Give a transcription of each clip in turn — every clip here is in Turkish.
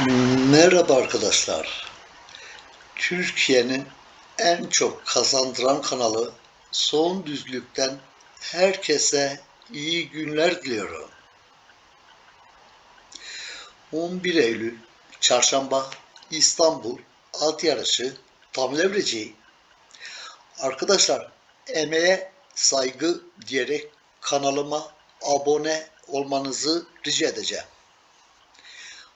Merhaba arkadaşlar. Türkiye'nin en çok kazandıran kanalı Son Düzlük'ten herkese iyi günler diliyorum. 11 Eylül Çarşamba İstanbul at yarışı tam levreci. Arkadaşlar emeğe saygı diyerek kanalıma abone olmanızı rica edeceğim.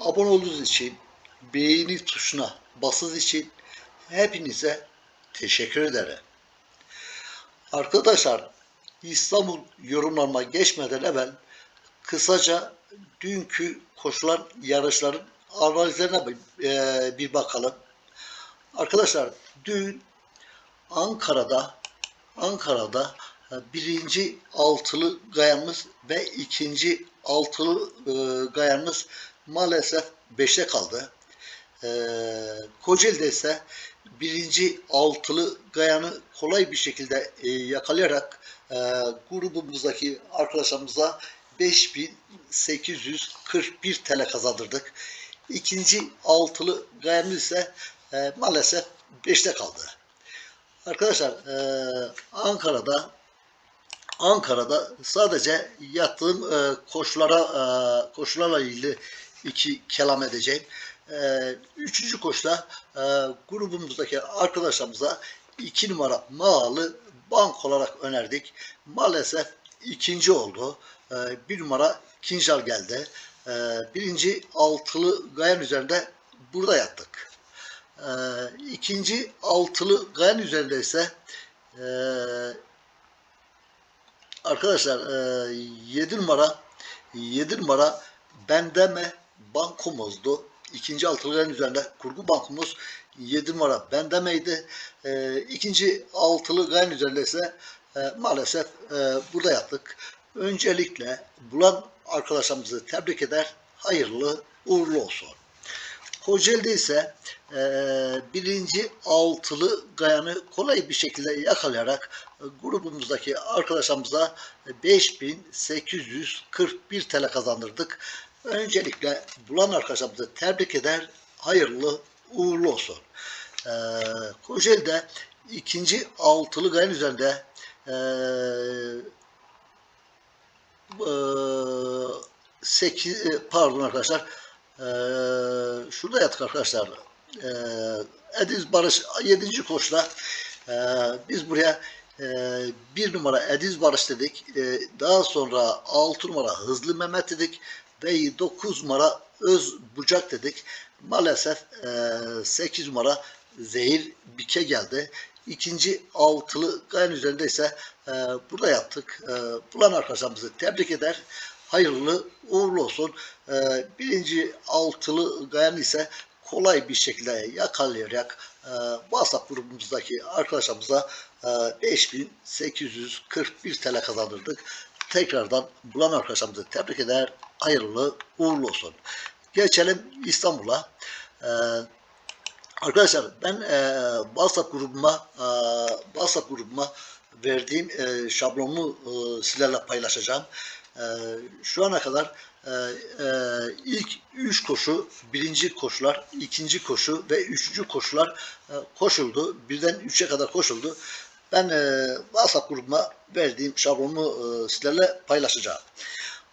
abone olduğunuz için, beğeni tuşuna basınız için hepinize teşekkür ederim. Arkadaşlar İstanbul yorumlarıma geçmeden evvel kısaca dünkü koşulan yarışların analizlerine bir, eee, bir bakalım. Arkadaşlar dün Ankara'da Ankara'da e, birinci altılı gayanımız ve ikinci altılı e, gayanımız maalesef 5'te kaldı. E, Kocaeli'de ise birinci altılı gayanı kolay bir şekilde e, yakalayarak e, grubumuzdaki arkadaşlarımıza 5841 TL kazandırdık. İkinci altılı gayanımız ise e, maalesef 5'te kaldı. Arkadaşlar e, Ankara'da Ankara'da sadece yattığım e, koşulara e, koşularla ilgili iki kelam edeceğim. E, üçüncü koşuda e, grubumuzdaki arkadaşlarımıza iki numara Mağalı bank olarak önerdik. Maalesef ikinci oldu. E, bir numara Kinjal geldi. E, birinci altılı gayan üzerinde burada yattık. E, ikinci altılı gayan üzerinde ise e, Arkadaşlar e, 7 numara 7 numara bendeme bankomuzdu. İkinci altılıların üzerinde kurgu bankumuz 7 numara bendemeydi. E, ikinci altılı gayen üzerinde ise e, maalesef e, burada yaptık. Öncelikle bulan arkadaşlarımızı tebrik eder. Hayırlı uğurlu olsun. Kocaeli'de ise e, birinci altılı gayanı kolay bir şekilde yakalayarak e, grubumuzdaki arkadaşlarımıza 5841 TL kazandırdık. Öncelikle bulan arkadaşlarımızı tebrik eder, hayırlı uğurlu olsun. E, Kocaeli'de ikinci altılı gayan üzerinde e, e, 8 pardon arkadaşlar ee, şurada yattık arkadaşlar. Ee, Ediz Barış 7. koşla e, biz buraya e, bir numara Ediz Barış dedik. E, daha sonra 6 numara Hızlı Mehmet dedik ve 9 numara Öz Bucak dedik. Maalesef e, 8 numara Zehir Bike geldi. İkinci altılı gayen üzerinde ise e, burada yaptık. E, bulan arkadaşlarımızı tebrik eder hayırlı uğurlu olsun. Ee, birinci altılı gayan ise kolay bir şekilde yakalayarak e, WhatsApp grubumuzdaki arkadaşlarımıza e, 5841 TL kazandırdık. Tekrardan bulan arkadaşlarımızı tebrik eder. Hayırlı uğurlu olsun. Geçelim İstanbul'a. Ee, arkadaşlar ben e, WhatsApp grubuma e, WhatsApp grubuma verdiğim e, şablonu e, sizlerle paylaşacağım. E, şu ana kadar e, e, ilk üç koşu, birinci koşular, ikinci koşu ve üçüncü koşular e, koşuldu. Birden üçe kadar koşuldu. Ben e, WhatsApp grubuma verdiğim şablonu e, sizlerle paylaşacağım.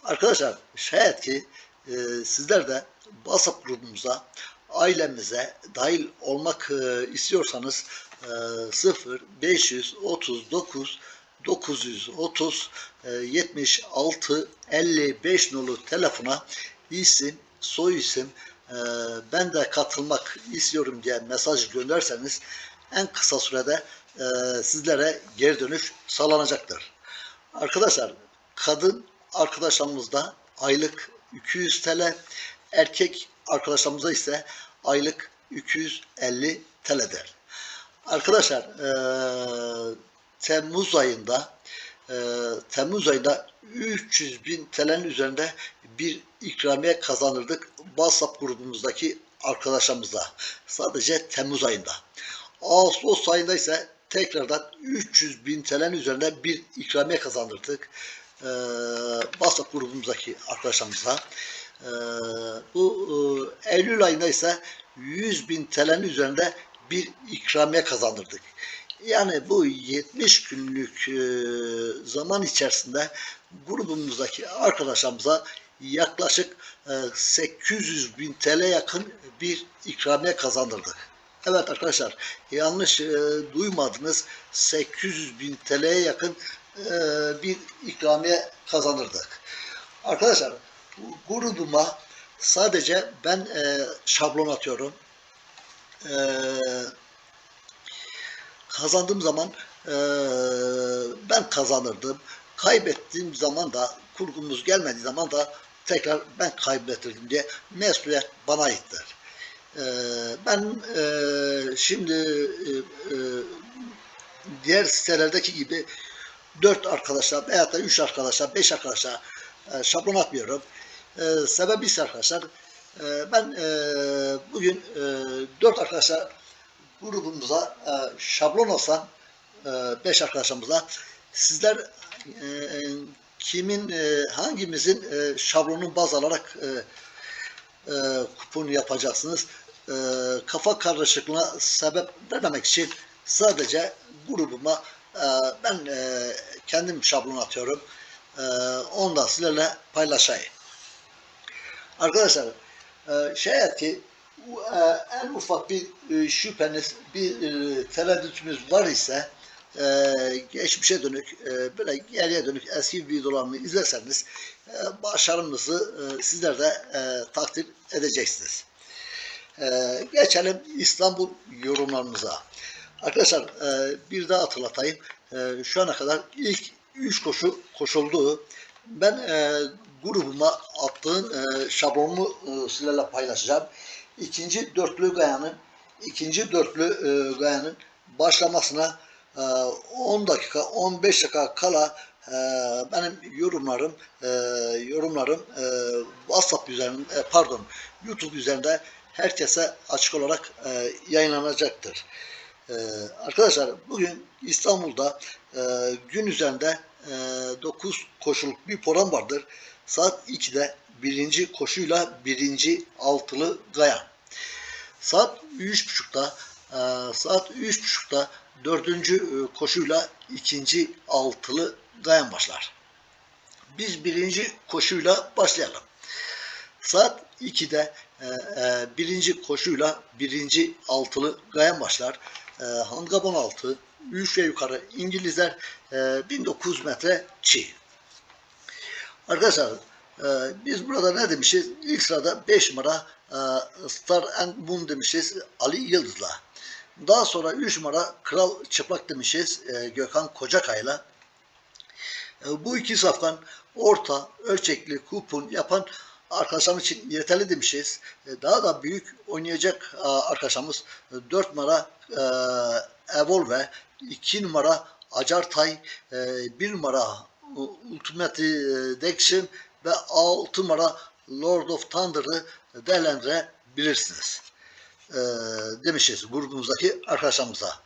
Arkadaşlar şayet ki e, sizler de WhatsApp grubumuza ailemize dahil olmak e, istiyorsanız e, 0 539 930 76 55 nolu telefona isim, soy isim e, ben de katılmak istiyorum diye mesaj gönderseniz en kısa sürede e, sizlere geri dönüş sağlanacaktır. Arkadaşlar kadın arkadaşlarımızda aylık 200 TL, erkek arkadaşlarımıza ise aylık 250 TL'dir. Arkadaşlar eee, Temmuz ayında eee, Temmuz ayında 300 bin TL'nin üzerinde bir ikramiye kazanırdık WhatsApp grubumuzdaki arkadaşlarımıza. Sadece Temmuz ayında. Ağustos ayında ise tekrardan 300 bin TL'nin üzerinde bir ikramiye kazandırdık. Eee WhatsApp grubumuzdaki arkadaşlarımıza. Eee, bu eee, Eylül ayında ise 100 bin TL'nin üzerinde bir ikramiye kazandırdık. Yani bu 70 günlük e, zaman içerisinde grubumuzdaki arkadaşlarımıza yaklaşık e, 800 bin TL yakın bir ikramiye kazandırdık. Evet arkadaşlar yanlış e, duymadınız 800 bin TL'ye yakın e, bir ikramiye kazandırdık. Arkadaşlar bu grubuma sadece ben e, şablon atıyorum. E, kazandığım zaman e, ben kazanırdım. Kaybettiğim zaman da kurgumuz gelmediği zaman da tekrar ben kaybettirdim diye mesuliyet bana aittir. E, ben e, şimdi e, e, diğer sitelerdeki gibi 4 arkadaşlar veya da 3 arkadaşlar, 5 arkadaşlar e, şablon atmıyorum. Sebebi ise arkadaşlar ben bugün 4 arkadaşlar grubumuza şablon olsan 5 arkadaşımıza sizler kimin hangimizin şablonu baz alarak kupon yapacaksınız. E, kafa karışıklığına sebep vermemek için sadece grubuma e, ben e, kendim şablon atıyorum. E, onu da sizlerle paylaşayım. Arkadaşlar e, şayet ki e, en ufak bir e, şüpheniz, bir e, tereddütünüz var ise e, geçmişe dönük, e, böyle geriye dönük eski videolarımı izlerseniz e, başarımızı e, sizler de e, takdir edeceksiniz. E, geçelim İstanbul yorumlarımıza. Arkadaşlar e, bir daha hatırlatayım. E, şu ana kadar ilk 3 koşu koşuldu. Ben e, grubuma attığım e, şablonumu e, sizlerle paylaşacağım. İkinci dörtlü gayanın ikinci dörtlü e, gayanın başlamasına e, 10 dakika 15 dakika kala e, benim yorumlarım e, yorumlarım e, WhatsApp üzerinden e, pardon YouTube üzerinde herkese açık olarak e, yayınlanacaktır. E, arkadaşlar bugün İstanbul'da e, gün üzerinde e, 9 koşuluk bir program vardır. Saat 2'de birinci koşuyla birinci altılı gayan. Saat 3.30'da e, saat 3.30'da dördüncü e, koşuyla ikinci altılı gayan başlar. Biz birinci koşuyla başlayalım. Saat 2'de e, e, birinci koşuyla birinci altılı gayan başlar. E, handikap 16, 3 ve yukarı İngilizler e, 1900 metre çiğ. Arkadaşlar e, biz burada ne demişiz? İlk sırada 5 numara e, Star and Moon demişiz Ali Yıldız'la. Daha sonra 3 numara Kral Çıplak demişiz e, Gökhan Kocakay'la. E, bu iki safkan orta ölçekli kupon yapan arkadaşlarım için yeterli demişiz. E, daha da büyük oynayacak e, arkadaşlarımız 4 numara e, Evolve, 2 numara Acartay, 1 numara Ultimate Dection ve 6 numara Lord of Thunder'ı değerlendirebilirsiniz. E, demişiz grubumuzdaki arkadaşlarımıza.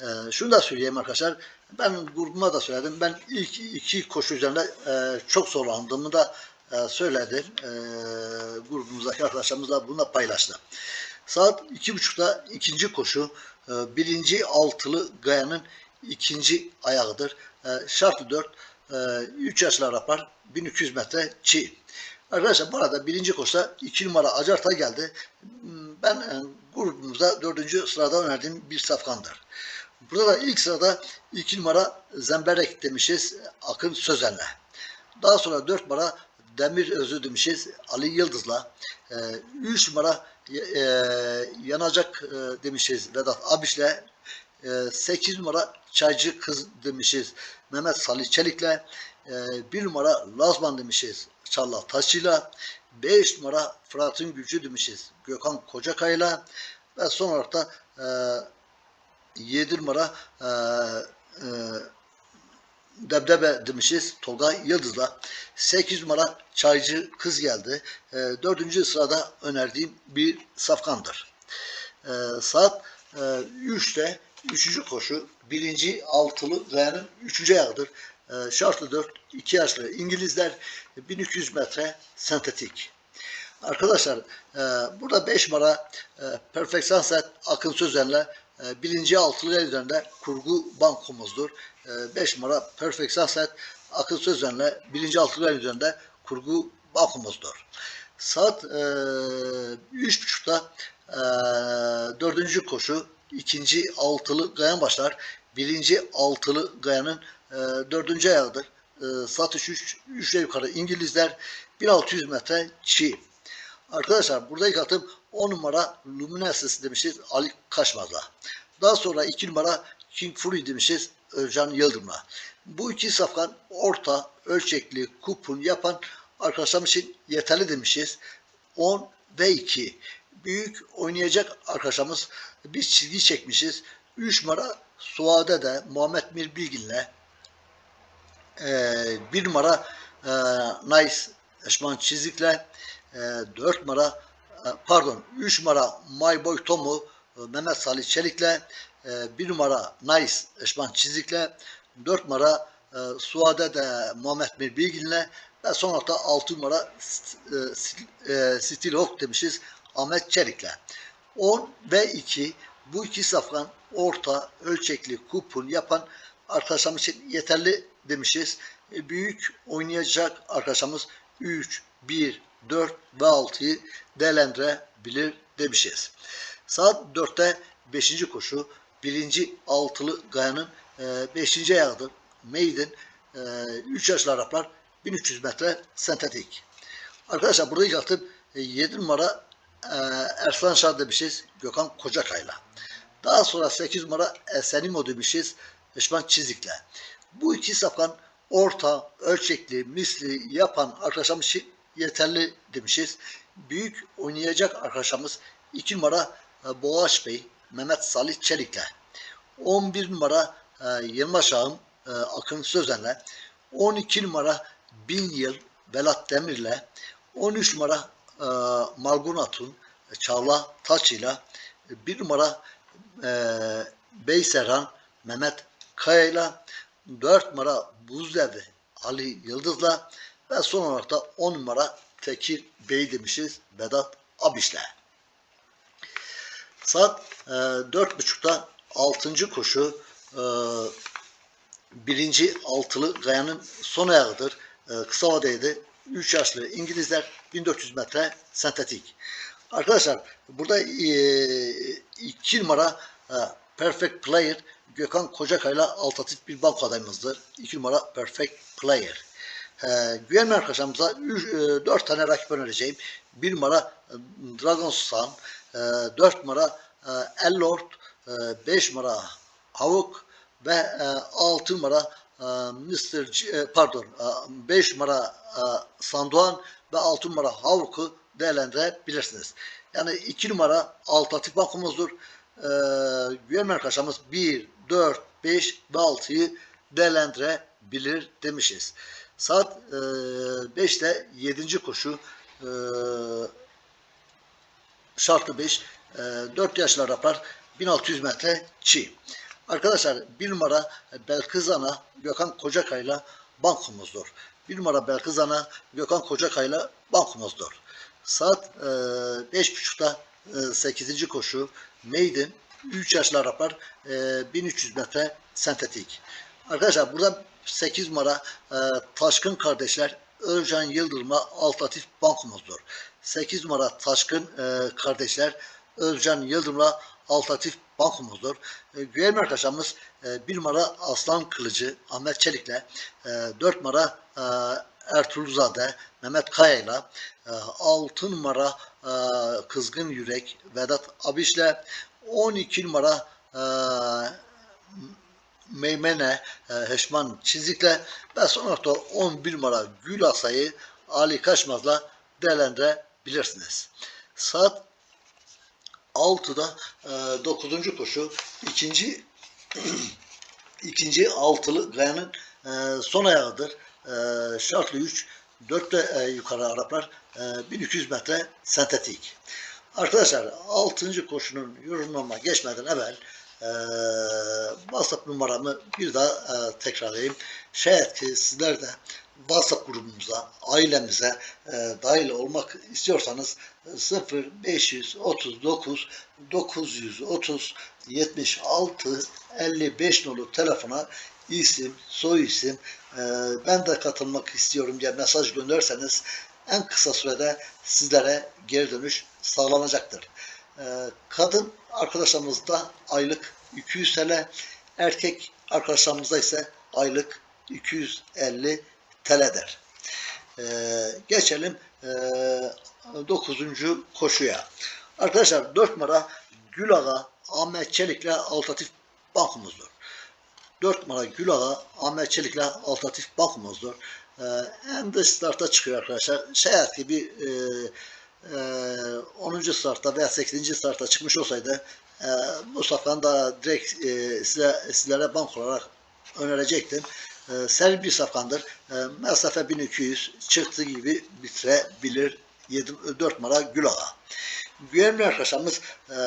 E, şunu da söyleyeyim arkadaşlar. Ben grubuma da söyledim. Ben ilk iki koşu üzerinde e, çok zorlandığımı da e, söyledim. E, grubumuzdaki arkadaşlarımızla bunu da paylaştım. Saat iki buçukta ikinci koşu e, birinci altılı gayanın ikinci ayağıdır. E, şartı 4 e, 3 yaşlar yapar 1200 metre çiğ. Arkadaşlar bu arada birinci koşuda 2 numara Acarta geldi. Ben e, grubumuzda dördüncü sırada önerdiğim bir safkandır. Burada da ilk sırada 2 numara Zemberek demişiz Akın Sözen'le. Daha sonra 4 numara Demir Özü demişiz Ali Yıldız'la. 3 numara e, Yanacak e, demişiz Vedat Abiş'le. 8 numara Çaycı Kız demişiz Mehmet Salih Çelik'le. 1 numara Lazman demişiz Çarlah Taşçı'yla. 5 numara Fırat'ın gücü demişiz. Gökhan Kocakay'la ve son olarak da e, 7 numara e, e, Debdebe demişiz Tolga Yıldız'la. 8 numara Çaycı Kız geldi. E, dördüncü sırada önerdiğim bir safkandır. E, saat e, 3'te 3. koşu birinci altılı R'nin 3. ayağıdır. E, şartlı 4 2 yaşlı İngilizler 1200 metre sentetik. Arkadaşlar e, burada 5 numara e, Perfect Sunset Akın Sözen'le birinci altılı üzerinde kurgu bankomuzdur. 5 numara Perfect Sunset Akın Sözen'le birinci altılı üzerinde kurgu bankomuzdur. Saat e, 3.30'da e, dördüncü koşu ikinci altılı gayan başlar. Birinci altılı gayanın e, dördüncü ayağıdır. E, saat 3, 3, 3 yukarı İngilizler 1600 metre çiğ. Arkadaşlar burada ilk atım 10 numara Luminescence demişiz Ali Kaşmaz'la. Daha sonra 2 numara King Fury demişiz Özcan Yıldırım'la. Bu iki safkan orta ölçekli kupon yapan arkadaşlarım için yeterli demişiz. 10 ve 2. Büyük oynayacak arkadaşlarımız biz çizgi çekmişiz. 3 numara Suade de Muhammed Mir Bilgin'le e, 1 numara e, Nice Eşman Çizik'le e, 4 numara pardon 3 numara My Boy Tom'u e, Mehmet Salih Çelik'le e, 1 numara Nice Eşman Çizik'le 4 numara e, Suade de Muhammed Mir Bilgin'le ve son hafta 6 numara e, e, Stil Hawk demişiz Ahmet Çelik'le. 10 ve 2 bu iki safkan orta ölçekli kupon yapan arkadaşlarımız için yeterli demişiz. E, büyük oynayacak arkadaşlarımız 3, 1, 4 ve 6'yı değerlendirebilir demişiz. Saat 4'te 5. koşu 1. altılı gayanın 5. ayağıdır. Maiden 3 yaşlı Araplar 1300 metre sentetik. Arkadaşlar burada ilk atım 7 numara e, Erslan Şah demişiz Gökhan Kocakay'la. Daha sonra 8 numara Esenimo demişiz Eşman Çizik'le. Bu iki safkan orta, ölçekli, misli yapan arkadaşlarımız için yeterli demişiz. Büyük oynayacak arkadaşlarımız 2 numara e, Boğaç Bey, Mehmet Salih Çelik'le. 11 numara e, Yılmaz Ağam, e, Akın Sözen'le. 12 numara Bin Yıl Velat Demir'le. 13 numara Malgun Atun, Çağla Taç'ıyla. 1 numara Beyserhan Mehmet Kaya'yla. 4 numara Buzdevi Ali Yıldız'la ve son olarak da 10 numara Tekir Bey demişiz Vedat Abiş'le. Saat e, 4.30'da 6. koşu e, birinci altılı gayanın son ayağıdır. E, kısa vadeydi. 3 yaşlı İngilizler 1400 metre sentetik. Arkadaşlar burada 2 e, numara e, Perfect Player Gökhan Kocakay'la alternatif bir banko adayımızdır. 2 numara Perfect Player. E, güvenme arkadaşlarımıza 4 tane rakip önereceğim. 1 numara e, Dragon Sun, e, 4 numara e, Ellord, e, 5 numara Havuk ve e, 6 numara e, Mr. G, e, pardon e, 5 numara e, Sandoğan ve 6 numara Havuk'u değerlendirebilirsiniz. Yani 2 numara alternatif bankomuzdur. E, güvenme arkadaşlarımız 1, 4, 5 ve 6'yı değerlendirebilir demişiz. Saat e, 5'te 7. koşu e, şartlı 5 e, 4 yaşlı Araplar 1600 metre çiğ. Arkadaşlar bir numara Belkız Ana Gökhan Kocakay'la bankomuzdur. Bir numara Belkız Ana Gökhan Kocakay'la bankomuzdur. Saat e, 5.30'da e, 8. koşu Maiden 3 yaşlı Araplar e, 1300 metre sentetik. Arkadaşlar burada 8 numara e, Taşkın kardeşler Özcan Yıldırım'a alternatif bankomuzdur. 8 numara Taşkın e, kardeşler Özcan Yıldırım'la alternatif bankomuzdur. E, güvenli arkadaşlarımız e, 1 numara Aslan Kılıcı Ahmet Çelik'le e, 4 numara e, Ertuğrul Zade Mehmet Kaya'yla e, 6 numara e, Kızgın Yürek Vedat Abiş'le 12 numara e, Meymene e, Heşman Çizik'le ve son da 11 numara Gül Asay'ı Ali Kaşmaz'la değerlendirebilirsiniz. Saat 6'da e, 9. koşu ikinci ikinci altılı gayanın e, son ayağıdır. E, şartlı 3 4'te e, yukarı Araplar e, 1200 metre sentetik. Arkadaşlar 6. koşunun yorumlama geçmeden evvel e, WhatsApp numaramı bir daha e, tekrarlayayım. Şayet ki sizler de WhatsApp grubumuza, ailemize e, dahil olmak istiyorsanız 0 539 930 76 55 nolu telefona isim, soy isim, e, ben de katılmak istiyorum diye mesaj gönderseniz en kısa sürede sizlere geri dönüş sağlanacaktır. E, kadın arkadaşlarımızda aylık 200 TL, erkek arkadaşlarımızda ise aylık 250 TL'dir. E, geçelim e, 9. koşuya. Arkadaşlar 4 numara Gülağa Ahmet Çelik'le Altatif bankumuzdur. 4 numara Gülağa Ahmet Çelik'le Altatif bankumuzdur. Ee, en dış starta çıkıyor arkadaşlar. Bir e, e, 10. startta veya 8. starta çıkmış olsaydı e, bu safhan da direkt e, size, sizlere bank olarak önerecektim. E, seri bir safkandır. E, mesafe 1200 çıktı gibi bitirebilir 7, 4 numara Gülağa. Güvenli arkadaşlarımız e,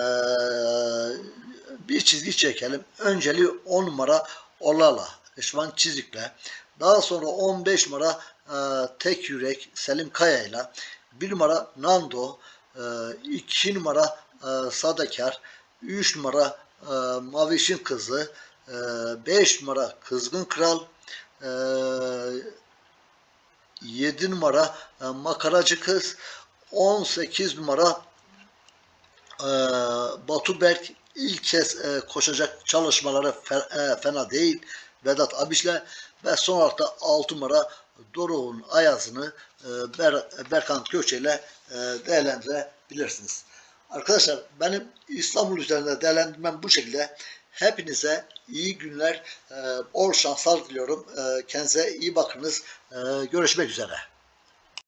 bir çizgi çekelim. Önceli 10 numara Olala, Işvan Çizik'le. Daha sonra 15 numara e, Tek Yürek Selim Kaya ile. 1 numara Nando, 2 numara e, Sadakar, 3 numara e, Maviş'in kızı, 5 numara Kızgın Kral, 7 numara e, Makaracı Kız, 18 numara e, Batu Berk ilk kez e, koşacak çalışmaları fe- e, fena değil. Vedat Abiş'le ve son olarak da 6 numara Doruk'un Ayaz'ını e, Ber, Berkant Göçe ile e, değerlendirebilirsiniz. Arkadaşlar benim İstanbul üzerinde değerlendirmem bu şekilde. Hepinize iyi günler, e, bol şanslar diliyorum. Kendinize iyi bakınız. Görüşmek üzere.